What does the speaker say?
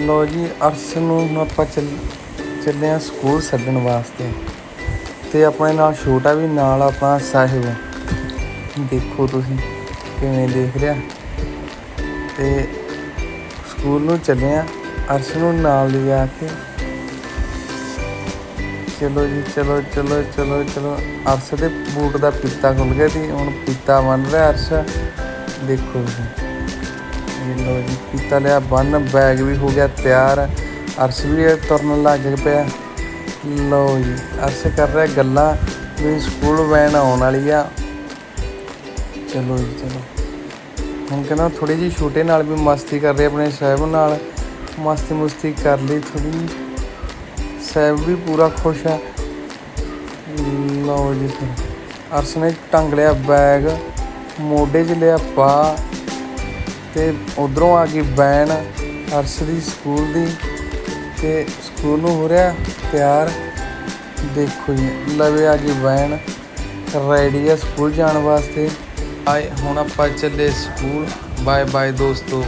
ਲੋ ਜੀ, ਅਰਸ ਨੂੰ ਹੁਣ ਆਪਾਂ ਚੱਲ, ਚੱਲੇ ਆ ਸਕੂਲ ਛੱਡਣ ਵਾਸਤੇ। ਤੇ ਆਪਣੇ ਨਾਲ ਛੋਟਾ ਵੀ ਨਾਲ ਆਪਣਾ ਸਾਹਿਬ ਦੇਖੋ ਤੁਸੀਂ ਕਿਵੇਂ ਦੇਖ ਰਿਹਾ। ਤੇ ਸਕੂਲ ਨੂੰ ਚੱਲੇ ਆ ਅਰਸ਼ ਨੂੰ ਨਾਲ ਲਿਜਾ ਕੇ। ਚਲੋ ਜੀ, ਚਲੋ ਚਲੋ ਚਲੋ ਚਲੋ। ਅਰਸ਼ ਦੇ ਬੂਟ ਦਾ ਪੀਤਾ ਖੁੱਲ ਗਿਆ ਸੀ, ਹੁਣ ਪੀਤਾ ਬਣ ਰਿਹਾ ਅਰਸ਼। ਦੇਖੋ ਤੁਸੀਂ। ਇਹ ਲੋ ਜੀ, ਕੀਤਾ ਲਿਆ, ਬੰਨ ਬੈਗ ਵੀ ਹੋ ਗਿਆ ਤਿਆਰ, ਅਰਸ਼ ਵੀ ਤੁਰਨ ਲੱਗ ਪਿਆ। ਲੋ ਜੀ, ਅਰਸ਼ ਕਰ ਰਿਹਾ ਗੱਲਾਂ, ਵੀ ਸਕੂਲ ਵੈਨ ਆਉਣ ਵਾਲੀ ਆ। ਚਲੋ ਜੀ, ਚਲੋ। ਹੁਣ ਕਹਿੰਦਾ ਥੋੜੀ ਜੀ ਛੋਟੇ ਨਾਲ ਵੀ ਮਸਤੀ ਕਰ ਰਹੇ ਆਪਣੇ ਸਾਹਿਬ ਨਾਲ। ਮਸਤੀ ਮੁਸਤੀ ਕਰ ਲਈ ਥੋੜੀ ਸਾਹਿਬ ਵੀ ਪੂਰਾ ਖੁਸ਼ ਆ। ਲਓ ਜੀ, ਫਿਰ। ਅਰਸ਼ ਨੇ ਟੰਗ ਲਿਆ ਬੈਗ ਮੋਢੇ 'ਚ ਲਿਆ ਪਾ। ਤੇ ਉਧਰੋਂ ਆ ਗਈ ਵੈਨ ਅਰਸਰੀ ਸਕੂਲ ਦੀ ਤੇ ਸਕੂਲ ਨੂੰ ਹੋ ਰਿਹਾ ਪਿਆਰ ਦੇਖੋ ਜੀ, ਲਵੇ ਆ ਗਈ ਵੈਨ ਰੈਡੀ ਆ ਸਕੂਲ ਜਾਣ ਵਾਸਤੇ। ਆਏ, ਹੁਣ ਆਪਾਂ ਚੱਲੇ ਸਕੂਲ। ਬਾਏ ਬਾਏ ਦੋਸਤੋ।